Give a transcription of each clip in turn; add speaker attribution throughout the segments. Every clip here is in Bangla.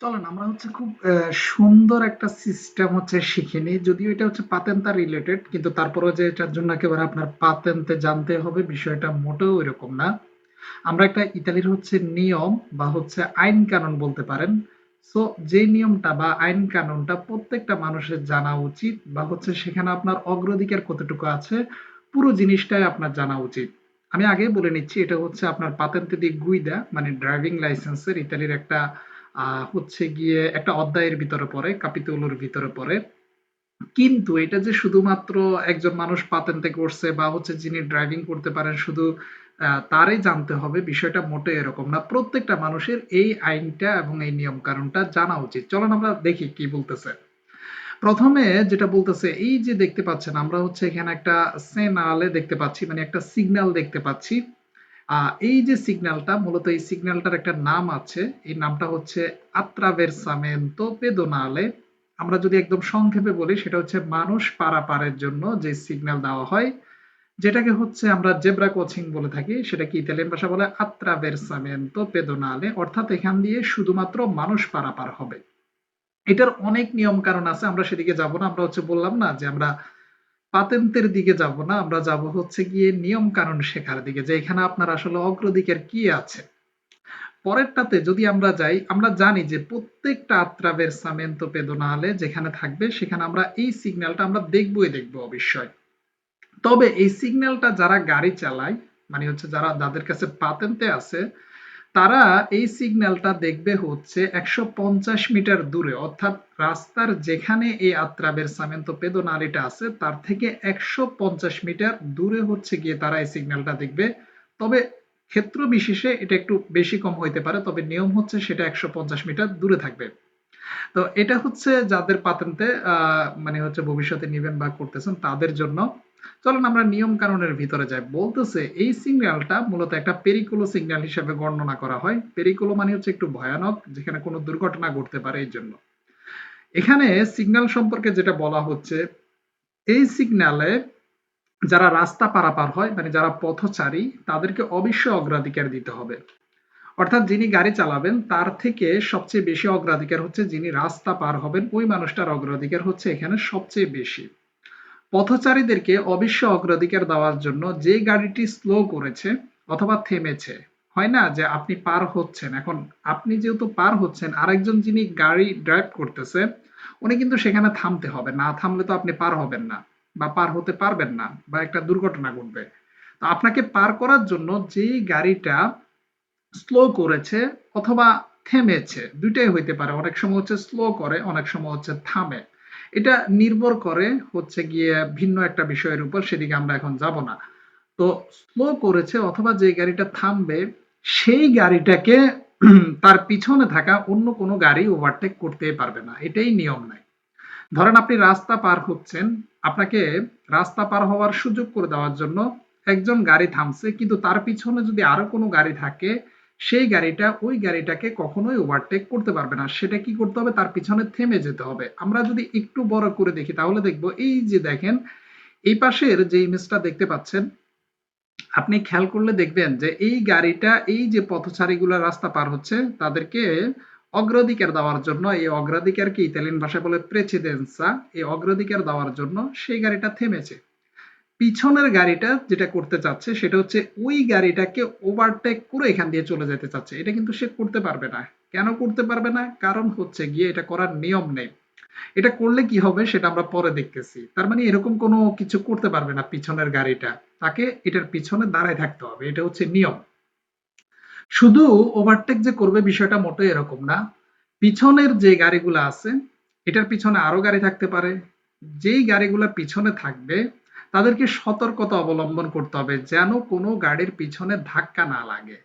Speaker 1: চলেন, আমরা হচ্ছে খুব সুন্দর একটা সিস্টেম হচ্ছে শিখে নিই। যদিও এটা হচ্ছে পাতেন্তা রিলেটেড কিন্তু তারপরেও যে এটার জন্য একেবারে আপনার পাতেন্তে জানতে হবে, বিষয়টা মোটেও এরকম না। আমরা একটা ইতালির হচ্ছে নিয়ম বা হচ্ছে আইন কানুন বলতে পারেন। সো যে নিয়মটা বা আইন কানুনটা প্রত্যেকটা মানুষের জানা উচিত বা হচ্ছে সেখানে আপনার অগ্রাধিকার কতটুকু আছে, পুরো জিনিসটাই আপনার জানা উচিত। আমি আগেই বলে নিচ্ছি, এটা হচ্ছে আপনার পাতেন্তে দি গুইদা মানে ড্রাইভিং লাইসেন্সের ইতালির একটা হচ্ছে গিয়ে একটা অধ্যায়ের ভিতরে পড়ে, কাপিতুলোর ভিতরে পড়ে। কিন্তু এটা যে শুধুমাত্র একজন মানুষ পাতেন্তে করছে বা হচ্ছে যিনি ড্রাইভিং করতে পারেন, শুধু তারই জানতে হবে, বিষয়টা মোটে এরকম না। প্রত্যেকটা মানুষের এই আইনটা এবং এই নিয়ম কানুনটা জানা উচিত। চলুন আমরা দেখি কি বলতেছে। প্রথমে যেটা বলতেছে, এই যে দেখতে পাচ্ছেন, আমরা হচ্ছে এখানে একটা সেনালে দেখতে পাচ্ছি মানে একটা সিগন্যাল দেখতে পাচ্ছি। এই যে সিগন্যালটা মূলত এই সিগন্যালটার একটা নাম আছে, এই নামটা হচ্ছে আত্রাভেরসামেন্তো পেদোনালে আমরা যদি একদম সংক্ষেপে বলি, সেটা হচ্ছে মানুষ পারাপারের জন্য যে সিগন্যাল দেওয়া হয়, যেটাকে হচ্ছে আমরা জেব্রা কোচিং বলে থাকি সেটা কি ইতালিয়ান ভাষা বলে আত্রাভেরসামেন্তো পেদোনালে অর্থাৎ এখান দিয়ে শুধুমাত্র মানুষ পারাপার হবে। এটার অনেক নিয়ম কারণ আছে, আমরা সেদিকে যাব না। আমরা হচ্ছে বললাম না যে আমরা পাতেন্তের দিকে যাব না, আমরা যাব হচ্ছে গিয়ে নিয়ম কানুন শেখার দিকে, যে এখানে আপনার আসলে অগ্রাধিকার কি আছে। পরেরটাতে যদি আমরা যাই, আমরা জানি যে প্রত্যেকটা আত্রাবের সামেন্তো পেদোনালে যেখানে থাকবে, সেখানে আমরা এই সিগন্যালটা আমরা দেখবই দেখব অবশ্যই। তবে এই সিগন্যালটা যারা গাড়ি চালায় মানে হচ্ছে যারা, যাদের কাছে পাতেন্তে আছে তারা এই সিগন্যালটা দেখবে হচ্ছে একশো পঞ্চাশ মিটার দূরে, অর্থাৎ রাস্তার যেখানে এই আত্রাবের সামেন্তো পেদোনালিটা আছে, তার থেকে একশো পঞ্চাশ মিটার দূরে হচ্ছে গিয়ে তারা এই সিগন্যালটা দেখবে। তবে ক্ষেত্র বিশেষে এটা একটু বেশি কম হইতে পারে, তবে নিয়ম হচ্ছে সেটা একশো পঞ্চাশ মিটার দূরে থাকবে। তো এটা হচ্ছে যাদের পাতেন্তে মানে হচ্ছে ভবিষ্যতে নিবেন বা করতেছেন তাদের জন্য। চলুন আমরা নিয়ম কানুনের ভিতরে যাই। বলতেছে, এই সিগন্যালটা মূলত একটা পেরিকুলো সিগন্যাল হিসেবে বর্ণনা করা হয়। পেরিকুলো মানে হচ্ছে একটু ভয়ানক, যেখানে কোনো দুর্ঘটনা ঘটতে পারে এই জন্য। এখানে সিগন্যাল সম্পর্কে যেটা বলা হচ্ছে, এই সিগন্যালে যারা রাস্তা পারাপার হয় মানে যারা পথচারী, তাদেরকে অবশ্যই অগ্রাধিকার দিতে হবে। অর্থাৎ যিনি গাড়ি চালাবেন, তার থেকে সবচেয়ে বেশি অগ্রাধিকার হচ্ছে যিনি রাস্তা পার হবেন, ওই মানুষটার অগ্রাধিকার হচ্ছে এখানে সবচেয়ে বেশি। পথচারীদেরকে অবশ্য অগ্রাধিকার দেওয়ার জন্য যে গাড়িটি স্লো করেছে অথবা থেমেছে, হয় না যে আপনি পার হচ্ছেন? এখন আপনি যেহেতু পার হচ্ছেন, আরেকজন যিনি গাড়ি ড্রাইভ করতেছে, উনি কিন্তু সেখানে থামতে হবে। না থামলে তো আপনি পার হবেন না বা পার হতে পারবেন না বা একটা দুর্ঘটনা ঘটবে। তো আপনাকে পার করার জন্য যেই গাড়িটা স্লো করেছে অথবা থেমেছে, দুইটাই হইতে পারে। অনেক সময় হচ্ছে স্লো করে, অনেক সময় হচ্ছে থামে। এটা নির্ভর করে হচ্ছে গিয়ে ভিন্ন একটা বিষয়ের উপর, সেদিকে আমরা এখন যাব না। তো স্লো করেছে অথবা যে গাড়িটা থামবে, সেই গাড়িটাকে তার পিছনে থাকা অন্য কোনো গাড়ি ওভারটেক করতে পারবে না। এটাই নিয়ম নাই ধরেন আপনি রাস্তা পার হচ্ছেন, আপনাকে রাস্তা পার হওয়ার সুযোগ করে দেওয়ার জন্য একজন গাড়ি থামছে, কিন্তু তার পিছনে যদি আরও কোনো গাড়ি থাকে সেই গাড়িটা ওই গাড়িটাকে কখনোই ওভারটেক করতে পারবে না। সেটা কি করতে হবে? তার পিছনে থেমে যেতে হবে। আমরা যদি একটু বড় করে দেখি, তাহলে দেখব এই যে দেখেন, এই পাশের যে ইমেজটা দেখতে পাচ্ছেন, আপনি খেয়াল করলে দেখবেন যে এই গাড়িটা, এই যে পথচারীগুলো রাস্তা পার হচ্ছে, তাদেরকে অগ্রাধিকার দেওয়ার জন্য, এই অগ্রাধিকারকে ইতালিয়ান ভাষায় বলে প্রেসিডেন্সা, এই অগ্রাধিকার দেওয়ার জন্য সেই গাড়িটা থেমেছে। পিছনের গাড়িটা যেটা করতে চাচ্ছে, সেটা হচ্ছে ওই গাড়িটাকে ওভারটেক করে এখান দিয়ে চলে যেতে চাচ্ছে। এটা কিন্তু সে করতে পারবে না। কেন করতে পারবে না? কারণ হচ্ছে গিয়ে এটা করার নিয়ম নেই। এটা করলে কি হবে সেটা আমরা পরে দেখতেছি। তার মানে এরকম কোনো কিছু করতে পারবে না পিছনের গাড়িটা। তাকে এটার পিছনে দাঁড়ায় থাকতে হবে। এটা হচ্ছে নিয়ম। শুধু ওভারটেক যে করবে বিষয়টা মোটেই এরকম না। পিছনের যে গাড়িগুলো আছে, এটার পিছনে আরও গাড়ি থাকতে পারে। যেই গাড়িগুলো পিছনে থাকবে তাদেরকে সতর্কতা অবলম্বন করতে হবে যেন কোনো গাড়ির পিছনে ধাক্কা না লাগে।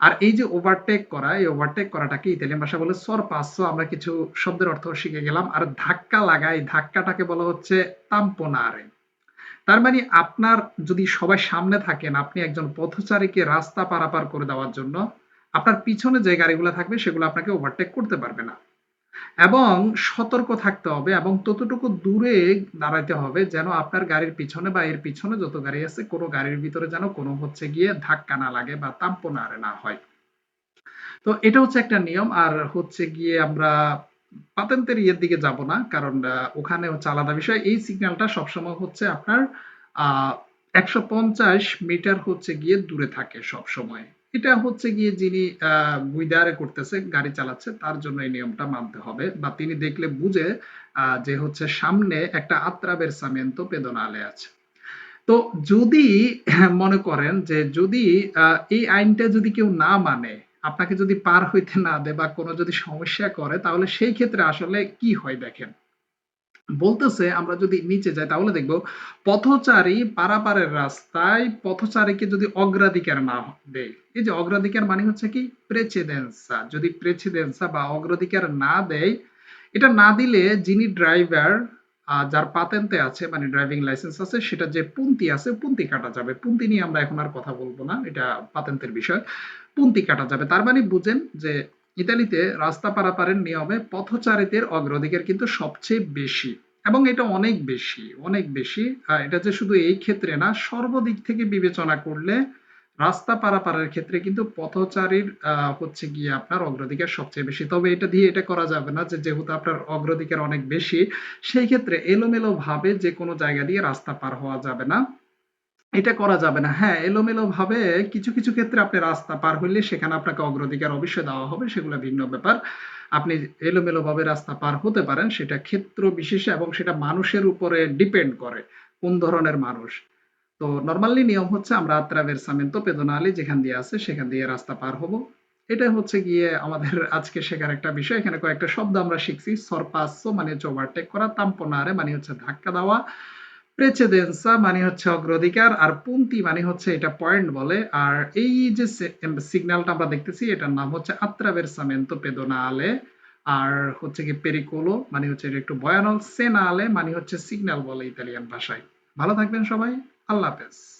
Speaker 1: আর এই যে ওভারটেক করা, এই ওভারটেক করাটাকে ইতালিয়ান ভাষা বলে সর পাঁচশো আমরা কিছু শব্দের অর্থ শিখে গেলাম। আর ধাক্কা লাগাই ধাক্কাটাকে বলা হচ্ছে তাম্পনারে তার মানে আপনার যদি সবাই সামনে থাকেন, আপনি একজন পথচারীকে রাস্তা পারাপার করে দেওয়ার জন্য, আপনার পিছনে যে গাড়িগুলো থাকবে, সেগুলো আপনাকে ওভারটেক করতে পারবে না। এবং সতর্ক থাকতে হবে এবং ততটুকু দূরে দাঁড়াইতে হবে যেন আপনার গাড়ির পিছনে বা এর পিছনে যত গাড়ি আছে, কোনো গাড়ির ভিতরে যেন কোনো হচ্ছে গিয়ে ধাক্কা না লাগে বা তাম্পনারে না না হয়। তো এটা হচ্ছে একটা নিয়ম। আর হচ্ছে গিয়ে আমরা পাতেন্তের ইয়ের দিকে যাব না, কারণ ওখানে হচ্ছে আলাদা বিষয়। এই সিগন্যালটা সবসময় হচ্ছে আপনার, আহ, একশো পঞ্চাশ মিটার হচ্ছে গিয়ে দূরে থাকে সব সময় এটা হচ্ছে গিয়ে যিনি গুইদারে করতেছে, গাড়ি চালাচ্ছে, তার জন্য এই নিয়মটা মানতে হবে বা তিনি দেখলে বুঝে যে হচ্ছে সামনে একটা আত্রাবের আত্রাবেরসামিento পেদোনালে আছে। তো যদি মনে করেন যে যদি এই আইনটা যদি কেউ না মানে আপনাকে যদি পার হইতে না দেয় বা কোনো যদি সমস্যা করে, তাহলে সেই ক্ষেত্রে আসলে কি হয় দেখেন? বলতেছে, আমরা যদি নিচে যাই তাহলে দেখব, পথচারী পারাপারের রাস্তায় পথচারীকে যদি অগ্রাধিকার না দেয়। এই যে অগ্রাধিকার মানে হচ্ছে কি? প্রেসিডেন্সা যদি প্রেসিডেন্সা বা অগ্রাধিকার না দেয়, এটা না দিলে যিনি ড্রাইভার যার পাতেন্তে আছে মানে ড্রাইভিং লাইসেন্স আছে, সেটা যে পুন্তি আছে, পুন্তি কাটা যাবে। পুন্তি নিয়ে আমরা এখন আর কথা বলব না, এটা পাতেন্তের বিষয়। পুন্তি কাটা যাবে। তার মানে বুঝেন যে ইতালিতে রাস্তা পারাপারের নিয়মে পথচারীদের অগ্রাধিকার কিন্তু সবচেয়ে বেশি। এবং এটা অনেক বেশি অনেক বেশি। এটা যে শুধু এই ক্ষেত্রে না, সর্বদিক থেকে বিবেচনা করলে রাস্তা পারাপারের ক্ষেত্রে কিন্তু পথচারীর হচ্ছে গিয়ে আপনার অগ্রাধিকার সবচেয়ে বেশি। তবে এটা দিয়ে এটা করা যাবে না যে যেহেতু আপনার অগ্রাধিকার অনেক বেশি, সেই ক্ষেত্রে এলোমেলো ভাবে যে কোনো জায়গা দিয়ে রাস্তা পার হওয়া যাবে না। এটা করা যাবে না। হ্যাঁ এলোমেলো ভাবে কিছু কিছু ক্ষেত্রে আপনি রাস্তা পার হইলে সেখানে আপনাকে অগ্রাধিকার অবশ্যই দেওয়া হবে, সেগুলো ভিন্ন ব্যাপার। আপনি এলোমেলো ভাবে রাস্তা পার হতে পারেন, সেটা ক্ষেত্র বিশেষে এবং সেটা মানুষের উপরে ডিপেন্ড করে কোন ধরনের মানুষ। তো নর্মালি নিয়ম হচ্ছে আমরা আত্রাভেরসামেন্তো পেদোনালি যেখান দিয়ে আছে সেখান দিয়ে রাস্তা পার হব। এটা হচ্ছে গিয়ে আমাদের আজকে শেখার একটা বিষয়। এখানে কয়েকটা শব্দ আমরা শিখছি। সরপাসো মানে হচ্ছে ওভারটেক করা, তাম্পনারে মানে হচ্ছে ধাক্কা দেওয়া। প্রেসিডেন্সা মানে হচ্ছে অগ্রাধিকার আর পুন্তি মানে হচ্ছে এটা পয়েন্ট বলে। আর এই যে সিগন্যালটা আমরা দেখতেছি, এটার নাম হচ্ছে আত্রাভেরসামেন্তো পেদোনালে। আর হচ্ছে কি পেরিকোলো মানে হচ্ছে এটা একটু সেনা সেনালে মানে হচ্ছে সিগন্যাল বলে ইতালিয়ান ভাষায়। ভালো থাকবেন সবাই, আল্লাহ হাফেজ।